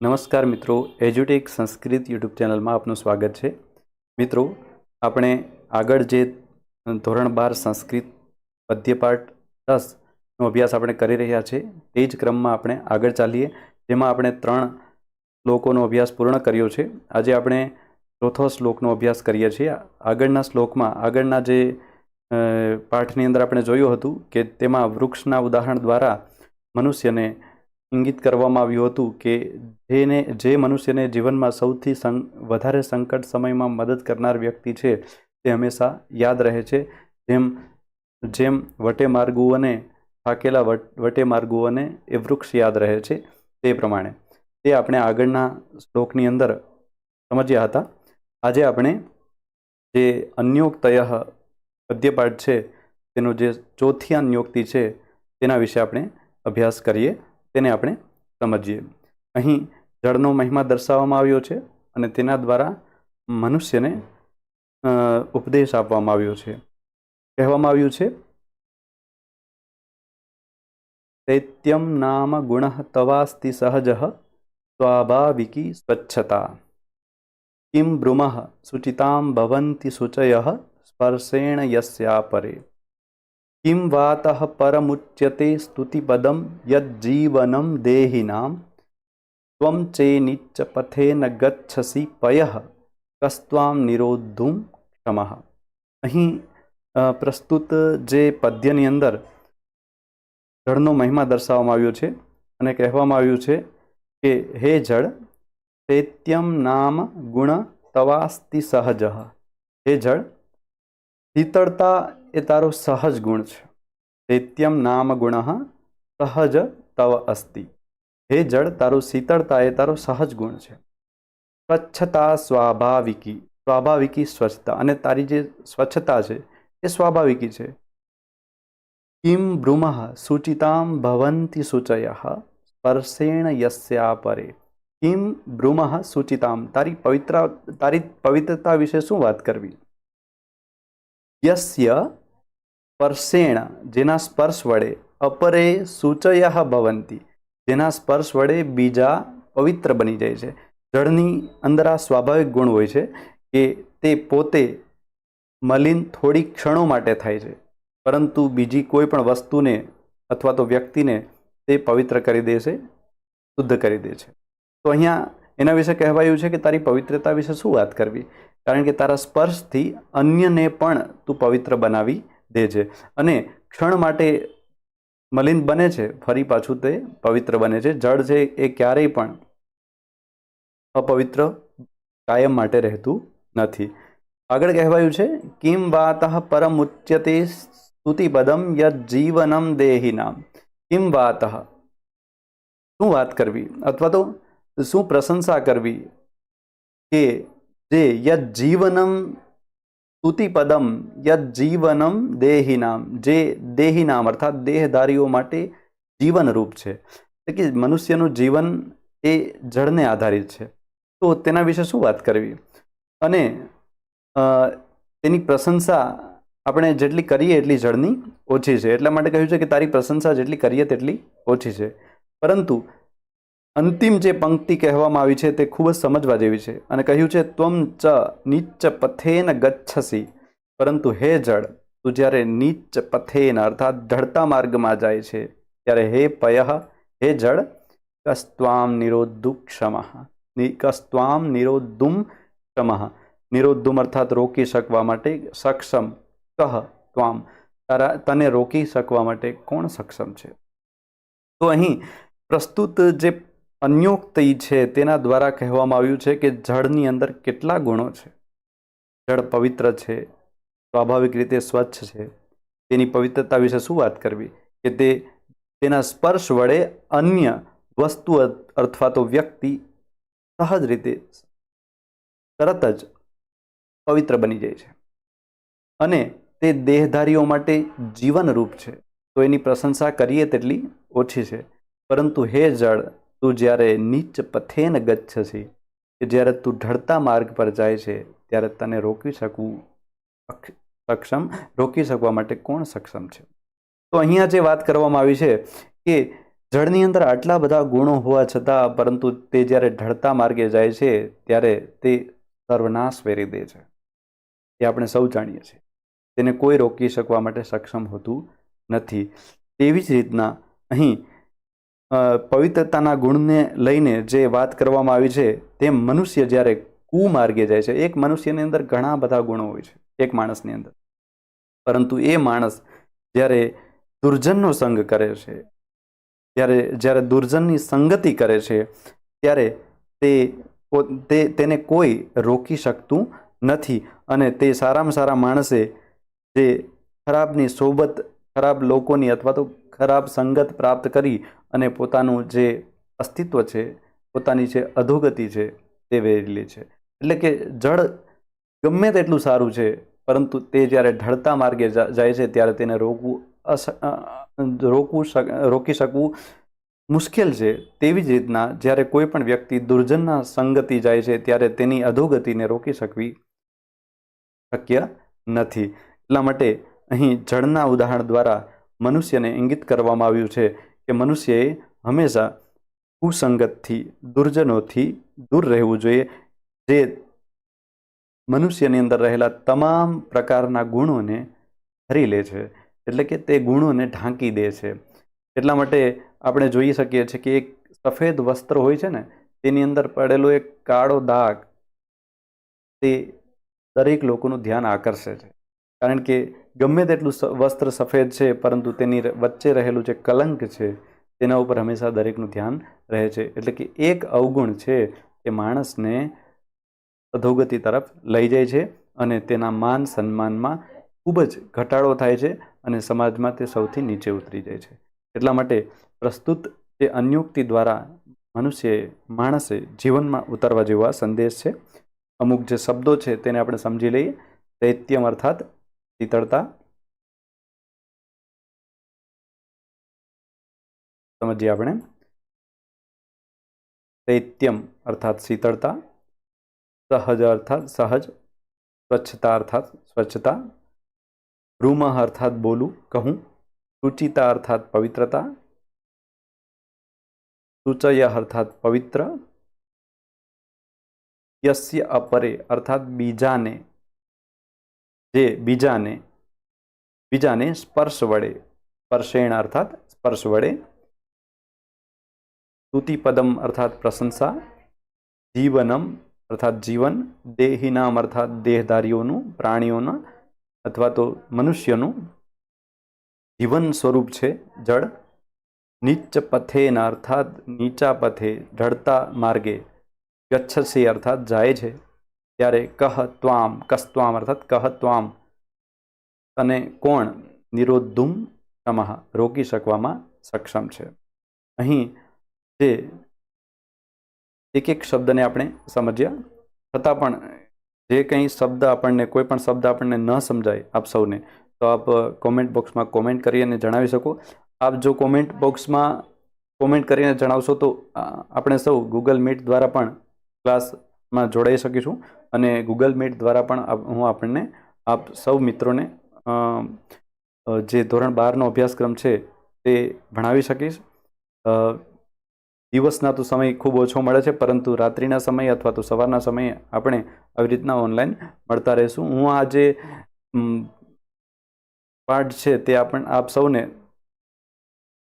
નમસ્કાર મિત્રો, એજ્યુટેક સંસ્કૃત યુટ્યુબ ચેનલમાં આપનું સ્વાગત છે. મિત્રો, આપણે આગળ જે ધોરણ બાર સંસ્કૃત પદ્યપાઠ દસનો અભ્યાસ આપણે કરી રહ્યા છીએ તે જ ક્રમમાં આપણે આગળ ચાલીએ. જેમાં આપણે ત્રણ શ્લોકોનો અભ્યાસ પૂર્ણ કર્યો છે. આજે આપણે ચોથો શ્લોકનો અભ્યાસ કરીએ છીએ. આગળના શ્લોકમાં, આગળના જે પાઠની અંદર આપણે જોયું હતું કે તેમાં વૃક્ષના ઉદાહરણ દ્વારા મનુષ્યને ઇંગિત કરવામાં આવ્યું હતું કે જેને, જે મનુષ્યને જીવનમાં સૌથી વધારે સંકટ સમયમાં મદદ કરનાર વ્યક્તિ છે, તે હંમેશા યાદ રહે છે. જેમ જેમ વટે માર્ગુઓને થાકેલા વટેમાર્ગુઓને એ વૃક્ષ યાદ રહે છે, તે પ્રમાણે. તે આપણે આગળના શ્લોકની અંદર સમજ્યા હતા. આજે આપણે જે અન્યોક્તય પદ્યપાઠ છે, તેનો જે ચોથી અન્યોક્તિ છે, તેના વિશે આપણે અભ્યાસ કરીએ. તેને આપણે સમજીએ. અહીં જળનો મહિમા દર્શાવવામાં આવ્યો છે અને તેના દ્વારા મનુષ્યને ઉપદેશ આપવામાં આવ્યો છે. કહેવામાં આવ્યું છે તૈત્યમ નામ ગુણ તવાસ્તિ સહજ સ્વાભાવિકી સ્વચ્છતા કિમ બ્રુમ સુચિતામ ભવંતિ સુચય સ્પર્શેણ યસ્યા પરે કિમ વાત પરમુચ્યતે સ્તુતિપદમ યજ્જીવનમ દેહિનામ ત્વમ ચે નિચ્ચ પથે ન ગચ્છસી પય કસ્ત્વામ નિરોધુમ ક્ષમ અહીં પ્રસ્તુત જે પદ્યની અંદર જળનો મહિમા દર્શાવવામાં આવ્યો છે અને કહેવામાં આવ્યું છે કે, હે જળ, તેત્યમ નામ ગુણ તવાસ્તિ સહજ. હે જળ શીતળતા એ તારો સહજ ગુણ છે. દૈત્યમ નામ ગુણ સહજ તવ અસ્તિ. હે જળ, તારું શીતળતા એ તારો સહજ ગુણ છે. સ્વચ્છતા સ્વાભાવિકી સ્વાભાવિકી સ્વચ્છતા અને તારી જે સ્વચ્છતા છે એ સ્વાભાવિકી છે. કિમ ભ્રુમ સૂચિતામ ભવંતી સૂચય, સ્પર્શેણ યસ્યા પરે. કિમ ભ્રુમ સૂચિતામ, તારી પવિત્ર, તારી પવિત્રતા વિશે શું વાત કરવી? યસ્ય સ્પર્શેણ જેના સ્પર્શ વડે અપરે સૂચય ભવંતી જેના સ્પર્શ વડે બીજા પવિત્ર બની જાય છે જળની અંદર આ સ્વાભાવિક ગુણ હોય છે કે તે પોતે મલિન થોડી ક્ષણો માટે થાય છે પરંતુ બીજી કોઈ પણ વસ્તુને અથવા તો વ્યક્તિને તે પવિત્ર કરી દે છે શુદ્ધ કરી દે છે તો અહીંયા એના વિશે કહેવાયું છે કે તારી પવિત્રતા વિશે શું વાત કરવી કારણ કે તારા સ્પર્શથી અન્યને પણ તું પવિત્ર બનાવી દે છે. અને ક્ષણ માટે મલિન બને છે, ફરી પાછું તે પવિત્ર બને છે. જળ છે એ ક્યારેય પણ અપવિત્ર કાયમ માટે રહેતું નથી. આગળ કહેવાયું છે, કિમ વાત પરમુચ્યતે સ્તુતિપદમ જીવનમ દેહિનામ કિમ વાત? શું વાત કરવી? અથવા તો શું પ્રશંસા કરવી કે જે યજ્જીવનમ સ્તુતિપદમ યજ્જીવનમ દેહિનામ. જે દેહિનામ અર્થાત દેહધારીઓ માટે જીવનરૂપ છે. એટલે કે મનુષ્યનું જીવન એ જળને આધારિત છે. તો તેના વિશે શું વાત કરવી? અને તેની પ્રશંસા આપણે જેટલી કરીએ એટલી જળની ઓછી છે. એટલા માટે કહ્યું છે કે તારી પ્રશંસા જેટલી કરીએ તેટલી ઓછી છે. પરંતુ અંતિમ જે પંક્તિ કહેવામાં આવી છે તે ખૂબ જ સમજવા જેવી છે અને કહ્યું છે, ત્વમ ચ નીચ પથેન ગચ્છસી. પરંતુ હે જળ, તું જ્યારે નીચ પથેન અર્થાત ઢળતા માર્ગમાં જાય છે, ત્યારે હે પય, હે જળ, કસ્ત્વામ નિરોધુ ક્ષમઃ કસ્ત્વામ નિરોધુમ ક્ષમઃ નિરોધુમ અર્થાત રોકી શકવા માટે સક્ષમ. કહ ત્વામ. તારા, તને રોકી શકવા માટે કોણ સક્ષમ છે? તો અહીં પ્રસ્તુત જે અન્યોક્તિ છે તેના દ્વારા કહેવામાં આવ્યું છે કે જળની અંદર કેટલા ગુણો છે. જળ પવિત્ર છે, સ્વાભાવિક રીતે સ્વચ્છ છે. તેની પવિત્રતા વિશે શું વાત કરવી? કે તે તેના સ્પર્શ વડે અન્ય વસ્તુ અથવા તો વ્યક્તિ સહજ રીતે તરત જ પવિત્ર બની જાય છે. અને તે દેહધારીઓ માટે જીવનરૂપ છે. તો એની પ્રશંસા કરીએ તેટલી ઓછી છે. પરંતુ હે જળ તું જ્યારે નીચ પથેન ગચ્છસી કે જ્યારે તું ઢળતા માર્ગ પર જાય છે, ત્યારે તને રોકી શકવું સક્ષમ, રોકી શકવા માટે કોણ સક્ષમ છે? તો અહીંયા જે વાત કરવામાં આવી છે કે જળની અંદર આટલા બધા ગુણો હોવા છતાં, પરંતુ તે જ્યારે ઢળતા માર્ગે જાય છે, ત્યારે તે સર્વનાશ વેરી દે છે. એ આપણે સૌ જાણીએ છીએ. તેને કોઈ રોકી શકવા માટે સક્ષમ હોતું નથી. તેવી જ રીતના અહીં પવિત્રતાના ગુણને લઈને જે વાત કરવામાં આવી છે, તેમ મનુષ્ય જ્યારે કુમાર્ગે જાય છે, એક મનુષ્યની અંદર ઘણા બધા ગુણો હોય છે, એક માણસની અંદર. પરંતુ એ માણસ જ્યારે દુર્જનનો સંગ કરે છે જ્યારે જ્યારે દુર્જનની સંગતિ કરે છે, ત્યારે તે તે તેને કોઈ રોકી શકતું નથી અને તે સારામાં સારા માણસે જે ખરાબની સોબત, ખરાબ લોકોની અથવા તો ખરાબ સંગત પ્રાપ્ત કરી અને પોતાનું જે અસ્તિત્વ છે, પોતાની જે અધોગતિ છે, તે વેરી લે છે. એટલે કે જળ ગમે તેટલું સારું છે, પરંતુ તે જ્યારે ઢળતા માર્ગે જાય છે, ત્યારે તેને રોકવું રોકવું રોકી શકવું મુશ્કેલ છે. તેવી જ રીતના જ્યારે કોઈ પણ વ્યક્તિ દુર્જનના સંગતિ જાય છે, ત્યારે તેની અધોગતિને રોકી શકવી શક્ય નથી. એટલા માટે અહીં જળના ઉદાહરણ દ્વારા મનુષ્યને ઇંગિત કરવામાં આવ્યું છે કે મનુષ્યએ હંમેશા કુસંગતથી દુર્જનોથી દૂર રહેવું જોઈએ. જે મનુષ્યની અંદર રહેલા તમામ પ્રકારના ગુણોને હરી લે છે, એટલે કે તે ગુણોને ઢાંકી દે છે. એટલા માટે આપણે જોઈ શકીએ છીએ કે એક સફેદ વસ્ત્ર હોય છે ને, તેની અંદર પડેલો એક કાળો દાગ તે દરેક લોકોનું ધ્યાન આકર્ષે છે. કારણ કે ગમે તેટલું વસ્ત્ર સફેદ છે, પરંતુ તેની વચ્ચે રહેલું જે કલંક છે, તેના ઉપર હંમેશા દરેકનું ધ્યાન રહે છે. એટલે કે એક અવગુણ છે એ માણસને અધોગતિ તરફ લઈ જાય છે અને તેના માન સન્માનમાં ખૂબ જ ઘટાડો થાય છે અને સમાજમાં તે સૌથી નીચે ઉતરી જાય છે. એટલા માટે પ્રસ્તુત જે અન્યુક્તિ દ્વારા મનુષ્યએ માણસે જીવનમાં ઉતારવા જેવા સંદેશ છે. અમુક જે શબ્દો છે તેને આપણે સમજી લઈએ. દૈત્યમ અર્થાત શીતળતા સમજીએ આપણે? શૈત્યમ અર્થાત શીતળતા, સહજ અર્થાત સહજ, સ્વચ્છતા અર્થાત સ્વચ્છતા રૂમહ અર્થાત બોલું, કહું સુચિતા અર્થાત પવિત્રતા સૂચય અર્થાત પવિત્ર, યસ્ય અપરે અર્થાત બીજાને જે બીજાને બીજાને સ્પર્શ વડે, સ્પર્શેણ અર્થાત સ્પર્શ વડે સ્તુતિપદમ અર્થાત પ્રશંસા, જીવનમ અર્થાત જીવન, દેહીનામ અર્થાત દેહધારીઓનું, પ્રાણીઓના અથવા તો મનુષ્યનું જીવન સ્વરૂપ છે જળ. નીચ પથેના અર્થાત નીચા પથે ઢળતા માર્ગે ગચ્છસી અર્થાત જાય છે. ત્યારે કહ ત્વામ કસ્ત્વામ અર્થાત કહ ત્વામ. તને કોણ? નિરોધુમ ક્ષમઃ રોકી શકવામાં સક્ષમ છે. અહીં જે એક એક શબ્દને આપણે સમજ્યા છતાં પણ જે કંઈ શબ્દ આપણને, કોઈ પણ શબ્દ આપણને ન સમજાય આપ સૌને, તો આપ કોમેન્ટ બોક્સમાં કોમેન્ટ કરી અને જણાવી શકો. આપ જો કોમેન્ટ બોક્સમાં કોમેન્ટ કરીને જણાવશો તો આપણે સૌ ગૂગલ મીટ દ્વારા પણ ક્લાસમાં જોડાઈ શકીશું અને ગૂગલ મીટ દ્વારા પણ હું આપણને આપ સૌ મિત્રોને જે ધોરણ બારનો અભ્યાસક્રમ છે તે ભણાવી શકીશ. દિવસના તો સમય ખૂબ ઓછો મળે છે, પરંતુ રાત્રિના સમય અથવા તો સવારના સમયે આપણે આવી રીતના ઓનલાઈન મળતા રહીશું. હું આ જે પાઠ છે તે આપણ, આપ સૌને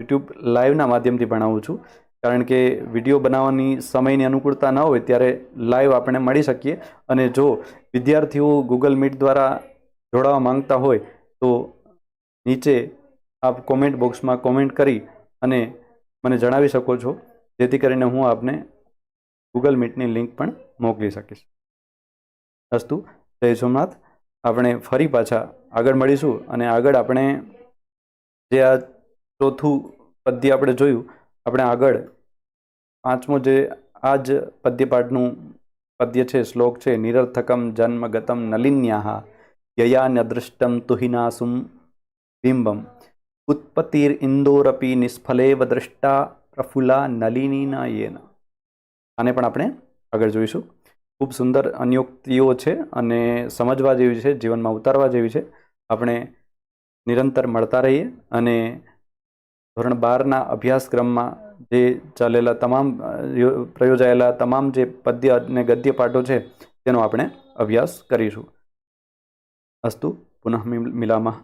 યુટ્યુબ લાઈવના માધ્યમથી ભણાવું છું. કારણ કે વીડિયો બનાવવાની સમયની અનુકૂળતા ન હોય ત્યારે લાઈવ આપણે મળી શકીએ. અને જો વિદ્યાર્થીઓ ગૂગલ મીટ દ્વારા જોડાવા માંગતા હોય તો નીચે આપ કોમેન્ટ બોક્સમાં કોમેન્ટ કરી અને મને જણાવી શકો છો. જેથી કરીને હું આપને ગૂગલ મીટની લિંક પણ મોકલી શકીશ. અસ્તુ, જય સોમનાથ. આપણે ફરી પાછા આગળ મળીશું અને આગળ આપણે જે આ ચોથું પદ્ય આપણે જોયું આપણે આગળ પાંચમો જે આ જ પદ્યપાઠનું પદ્ય છે, શ્લોક છે, નિરર્થકમ જન્મગતમ નલિન્યા યયાન્યદૃષ્ટમ તુહિનાસુમ બિંબમ. ઉત્પત્તિર ઇન્દોરપી નિષ્ફલેવ દ્રષ્ટા પ્રફુલ્લા નલિનીના યેન. આને પણ આપણે આગળ જોઈશું. ખૂબ સુંદર અન્યોક્તિઓ છે અને સમજવા જેવી છે, જીવનમાં ઉતારવા જેવી છે. આપણે નિરંતર મળતા રહીએ અને ધોરણ બારના અભ્યાસક્રમમાં જે ચાલેલા તમામ પ્રયોજાયેલા તમામ જે પદ્ય અને ગદ્ય પાઠો છે, તેનો આપણે અભ્યાસ કરીશું. અસ્તુ પુનઃ મિલામः.